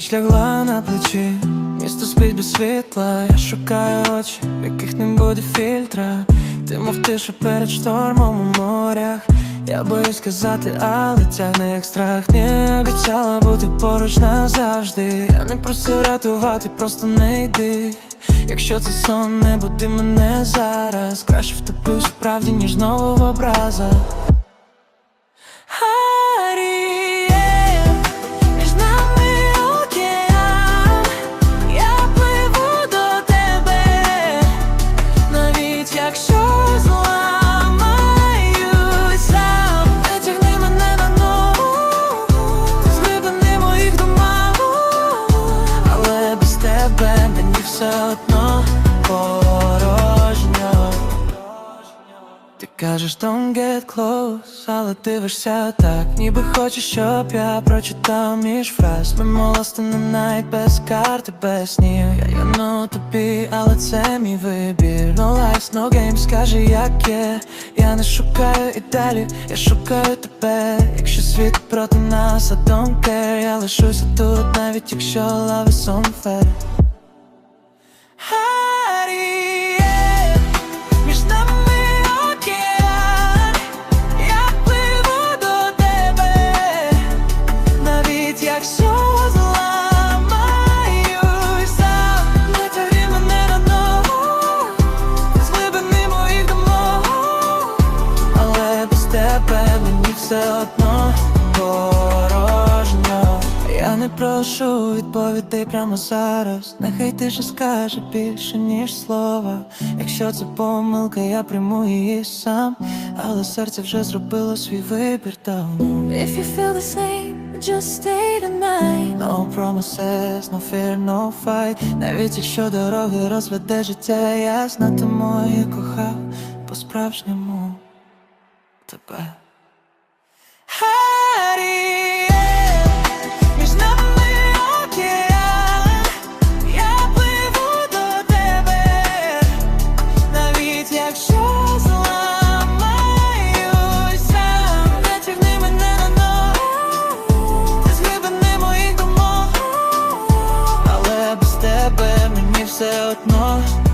ніч лягла на плечі, місто спить без світла, я шукаю очі, в яких не буде фільтра. Ти мов тиша перед штормом у морях. Я боюсь сказати, але тягне як страх Не обіцяла бути поруч назавжди. Я не просив рятувати, просто не йди. Якщо це сон, не буди мене зараз. Краще втоплюсь в правді, ніж знову в образах. Все одно порожньо. Ти кажеш don't get close, але дивишся так Ніби хочеш, щоб я прочитав між фраз. Ми на найт без карти, без снів. Я юну тобі, але це мій вибір. No lies, no games, скажи як є. Я не шукаю ідеалів, я шукаю тебе. Якщо світ проти нас, I don't care. Я лишуся тут, навіть якщо love is unfair все одно порожньо. Я не прошу відповідей прямо зараз. Нехай тиша скаже більше, ніж слова. Якщо це помилка, я прийму її сам. Але серце вже зробило свій вибір давно. If you feel the same, just stay the night. No promises, no fear, no fight. Навіть якщо дороги розведе життя, я знатиму і кохав по-справжньому тебе. Все одно